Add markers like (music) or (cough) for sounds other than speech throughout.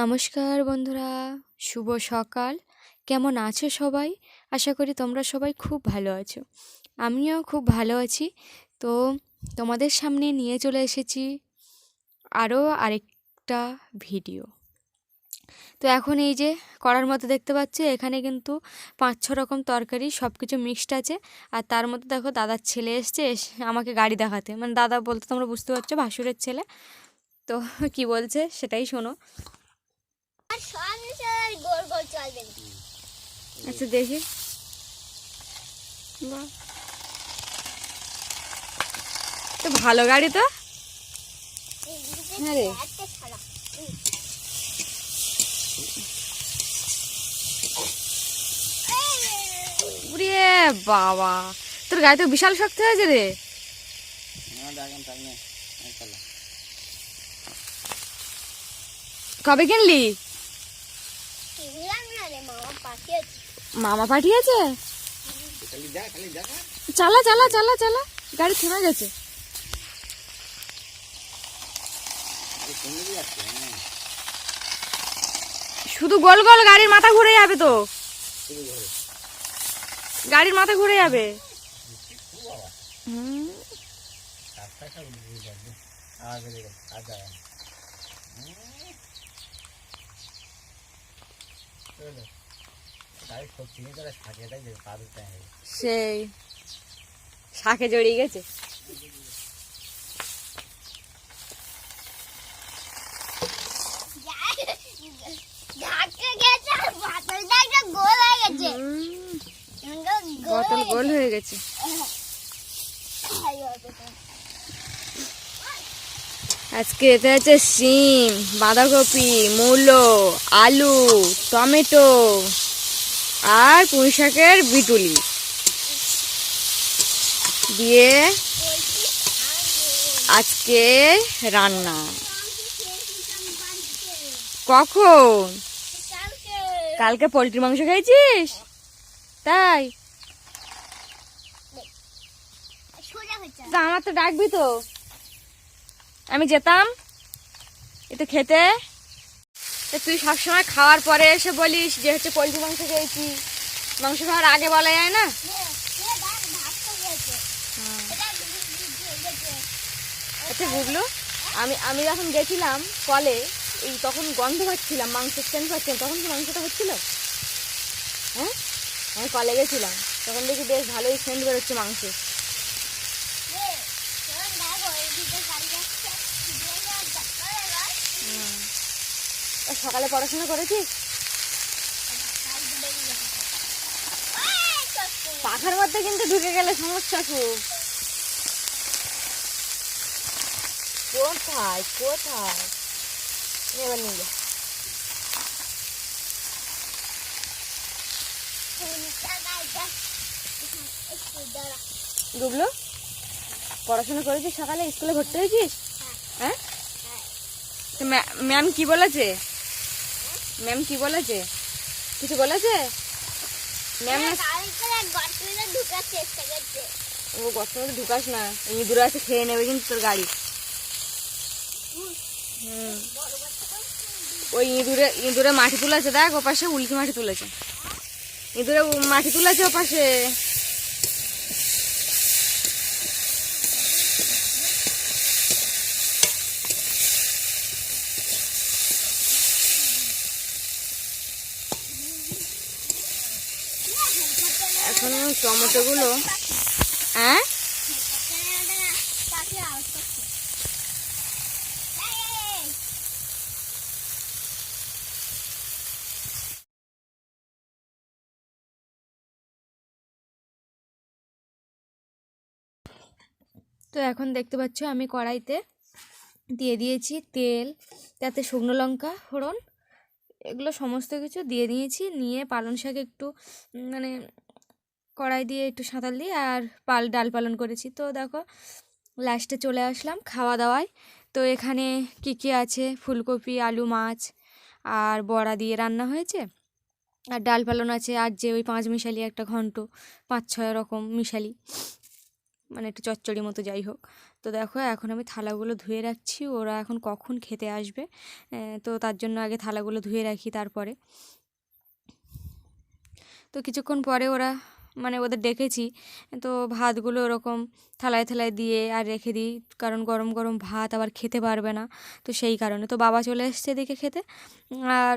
নমস্কার বন্ধুরা, শুভ সকাল। কেমন আছো সবাই? আশা করি তোমরা সবাই খুব ভালো আছো। আমিও খুব ভালো আছি। তো তোমাদের সামনে নিয়ে চলে এসেছি আরও আরেকটা ভিডিও। তো এখন এই যে করার মতো দেখতে পাচ্ছ, এখানে কিন্তু পাঁচ ছ রকম তরকারি সব কিছু মিক্সড আছে। আর তার মধ্যে দেখো দাদার ছেলে এসছে, এসে আমাকে গাড়ি দেখাতে। মানে দাদা বলতে তোমরা বুঝতে পারছ, ভাসুরের ছেলে। তো কি বলছে সেটাই শোনো। আচ্ছা দেখি। তো ভালো গাড়ি তো? হ্যাঁ রে। বাবা তোর গাড়ি তো বিশাল শক্ত হয়েছে রে। কবে কিনলি? মামা পাঠিয়েছে। চালা চালা চালা চালা। গাড়ি থেমে গেছে। শুধু গোল গোল গাড়ির মাথা ঘুরে যাবে তো। গাড়ির মাথা ঘুরে যাবে। হুম, সেই শাকে জড়িয়ে গেছে। বোতল গোল হয়ে গেছে গেছে। এই বোতলটা। আজকে এতে আছে সিম বাঁধাকপি মূলো আলু টমেটো আর পুঁই শাকের বিটুলি। দিয়ে আজকে রান্না। কখন? কালকে। পোলট্রি মাংস খেয়েছিস? তাই? আমার তো ডাকবি তো। আমি যেতাম। একটু খেতে। তুই সবসময় খাওয়ার পরে এসে বলিস যে হচ্ছে পোলট্রি মাংস খেয়েছি। মাংস খাওয়ার আগে বলা যায় না। এটা গেছে। আচ্ছা বুঝলো আমি আমি যখন গেছিলাম কলে এই তখন গন্ধ পাচ্ছিলাম মাংস সেন্ট পাচ্ছিলাম তখন কি মাংসটা হচ্ছিল? হ্যাঁ? আমি কলে গেছিলাম তখন দেখি বেশ ভালোই সেন্ট বেরোচ্ছে মাংস এ, শোন, দেখো, এইদিকে গাড়ি যাচ্ছে। দিয়ে যাওয়ার দরকার এবার। তা সকালে পড়াশোনা করেছিস। পাখার মধ্যে কিন্তু ঢুকে গেলে সমস্যা খুব। কোথায়? কোথায়? এবার নিয়ে যা। একটু ডুবলো? পড়াশোনা করেছিস সকালে? স্কুলে ভর্তি হয়েছিস? হ্যাঁ। হ্যাঁ। ম্যাম কি বলেছে? ম্যাম কি বলেছে? কিছু বলেছে? ম্যাম গর্তে ও কষ্ট মতো ঢুকাস না। ইঁদুর আছে খেয়ে নেবে কিন্তু তোর গাড়ি। হুম। ওই ইঁদুরে ইঁদুরে মাটি তুলেছে দেখ ও পাশে উল্কি মাটি তুলেছে। ইঁদুরে মাটি তুলেছে ও পাশে এখন টমেটোগুলো হ্যাঁ। তো এখন দেখতে পাচ্ছ আমি কড়াইতে দিয়ে দিয়েছি তেল, তাতে শুকনো লঙ্কা, ফোড়ন, এগুলো সমস্ত কিছু দিয়ে দিয়েছি নিয়ে পালং শাক একটু মানে কড়াই দিয়ে একটু সাঁতাল দিয়ে আর পাল, ডাল পালন করেছি। তো দেখো লাস্টে চলে আসলাম খাওয়া দাওয়ায় তো এখানে কী কী আছে? ফুলকপি, আলু, মাছ আর বড়া দিয়ে রান্না হয়েছে। আর ডাল পালন আছে আর যে ওই পাঁচ মিশালি একটা ঘন্ট পাঁচ ছয় রকম মিশালি। মানে একটু চচ্চড়ি মতো যাই হোক। তো দেখো, এখন আমি থালাগুলো ধুয়ে রাখছি। ওরা এখন কখন খেতে আসবে? তো তার জন্য আগে থালাগুলো ধুয়ে রাখি তারপরে। তো কিছুক্ষণ পরে ওরা মানে ওদের ডেকেছি। তো ভাতগুলো ওরকম থালায় থালায় দিয়ে আর রেখে দিই। কারণ গরম গরম ভাত আবার খেতে পারবে না। তো সেই কারণে। তো বাবা চলে এসছে এদিকে খেতে। আর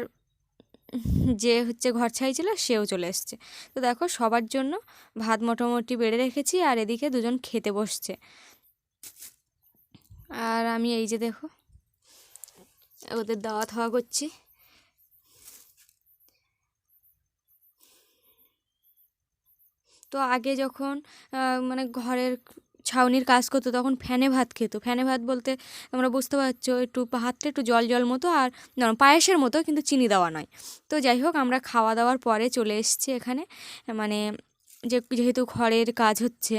যে হচ্ছে ঘর ছাই ছিল সেও চলে এসছে। তো দেখো সবার জন্য ভাত মোটামুটি বেড়ে রেখেছি আর এদিকে দুজন খেতে বসছে। আর আমি এই যে দেখো, ওদের দাওয়া থাওয়া করছি। তো আগে যখন মানে ঘরের ছাউনির কাজ করতো তখন ফ্যানে ভাত খেত। ফ্যানে ভাত বলতে তোমরা বুঝতে পারছ, একটু হাতটা একটু জল জল মতো আর পায়েসের মতো, কিন্তু চিনি দেওয়া নয়। তো যাই হোক, আমরা খাওয়া দাওয়ার পরে চলে এসছি এখানে। মানে যে, যেহেতু ঘরের কাজ হচ্ছে,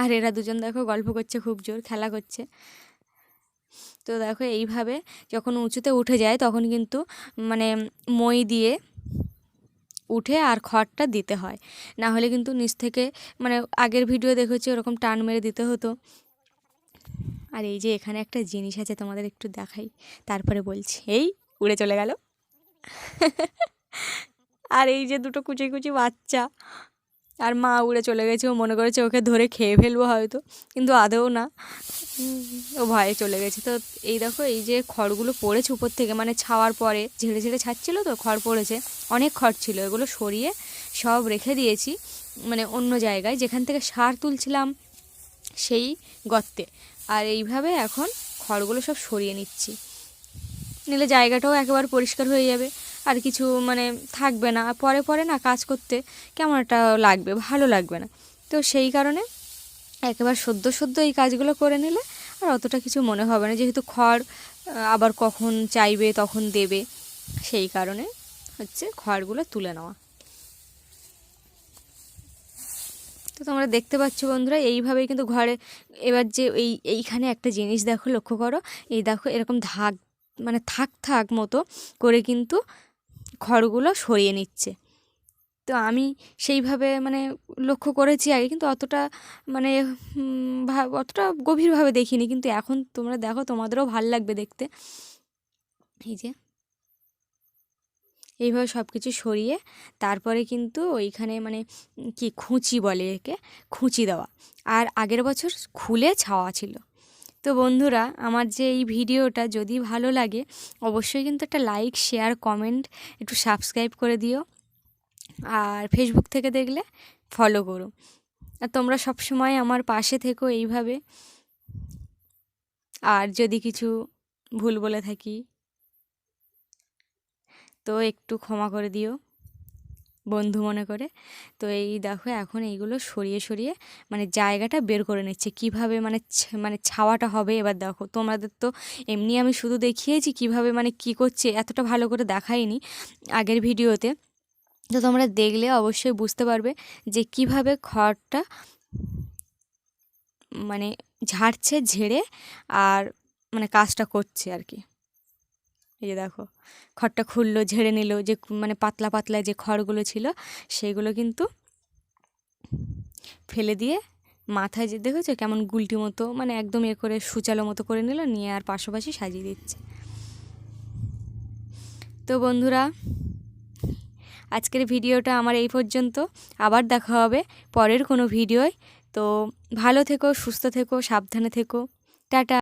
আর এরা দুজন দেখো গল্প করছে, খুব জোর খেলা করছে। তো দেখো এইভাবে যখন উঁচুতে উঠে যায় তখন কিন্তু মানে মই দিয়ে উঠে আর খড়টা দিতে হয়। না হলে কিন্তু নিচ থেকে মানে আগের ভিডিও দেখেছি ওরকম টান মেরে দিতে হতো। আর এই যে এখানে একটা জিনিস আছে তোমাদের একটু দেখাই। তারপরে বলছি, এই উড়ে চলে গেল। (laughs) আর এই যে দুটো কুচি কুচি বাচ্চা। আর মা উড়ে চলে গেছে, ও মনে করেছে ওকে ধরে খেয়ে ফেলব হয়তো, কিন্তু আদৌ না। ও ভয়ে চলে গেছে। তো এই দেখো, এই যে খড়গুলো পড়েছে উপর থেকে মানে ছাওয়ার পরে, ঝেড়ে ঝেড়ে ছাড়ছিল তো, খড় পড়েছে, অনেক খড় ছিল, এগুলো সরিয়ে সব রেখে দিয়েছি মানে অন্য জায়গায়, যেখান থেকে সার তুলছিলাম সেই গর্তে। আর এইভাবে এখন খড়গুলো সব সরিয়ে নিচ্ছি। নিলে জায়গাটাও একেবারে পরিষ্কার হয়ে যাবে। আর কিছু মানে থাকবে না। পরে পরে না কাজ করতে কেমন একটা লাগবে, ভালো লাগবে না। তো সেই কারণে একেবারে সদ্য সদ্য এই কাজগুলো করে নিলে আর অতটা কিছু মনে হবে না। যেহেতু খড় আবার কখন চাইবে, তখন দেবে, সেই কারণে হচ্ছে খড়গুলো তুলে নেওয়া। তো তোমরা দেখতে পাচ্ছ বন্ধুরা, এইভাবেই কিন্তু ঘরে এবার যে এই, এইখানে একটা জিনিস দেখো, লক্ষ্য করো। এই দেখো এরকম ধাক মানে থাক থাক মতো করে কিন্তু খড়গুলো সরিয়ে নিচ্ছে। তো আমি সেইভাবে মানে লক্ষ্য করেছি আগে, কিন্তু অতটা মানে অতটা গভীরভাবে দেখিনি। কিন্তু এখন তোমরা দেখো, তোমাদেরও ভালো লাগবে দেখতে। এই যে। এইভাবে সব কিছু সরিয়ে তারপরে কিন্তু ওইখানে মানে কি খুঁচি বলে একে, খুঁচি দেওয়া। আর আগের বছর খুলে ছাওয়া ছিল। তো বন্ধুরা, আমার যে এই ভিডিওটা যদি ভালো লাগে, অবশ্যই কিন্তু একটা লাইক শেয়ার কমেন্ট একটু সাবস্ক্রাইব করে দিও। আর ফেসবুক থেকে দেখলে ফলো করো। আর তোমরা সব সময় আমার পাশে থেকো এইভাবে। আর যদি কিছু ভুল বলে থাকি, তো একটু ক্ষমা করে দিও। বন্ধু মনে করে। তো এই দেখো এখন এইগুলো সরিয়ে সরিয়ে মানে জায়গাটা বের করে নিচ্ছে। কীভাবে মানে মানে ছাওয়াটা হবে এবার দেখো। তোমাদের তো এমনি আমি শুধু দেখিয়েছি কীভাবে মানে কি করছে, এতটা ভালো করে দেখাইনি আগের ভিডিওতে। তো তোমরা দেখলে অবশ্যই বুঝতে পারবে যে কীভাবে খড়টা মানে ঝাড়ছে, ঝেড়ে আর মানে কাজটা করছে আর কি। এই যে দেখো, খড়টা খুললো, ঝেড়ে নিল, যে মানে পাতলা পাতলা যে খড়গুলো ছিল, সেগুলো কিন্তু ফেলে দিয়ে মাথায় যে, দেখেছ কেমন গুলটি মতো মানে একদম এ করে সুচালো মতো করে নিল, নিয়ে আর পাশাপাশি সাজিয়ে দিচ্ছে। তো বন্ধুরা, আজকের ভিডিওটা আমার এই পর্যন্ত। আবার দেখা হবে পরের কোনো ভিডিওয়। তো ভালো থেকো, সুস্থ থেকো, সাবধানে থেকো। টাটা।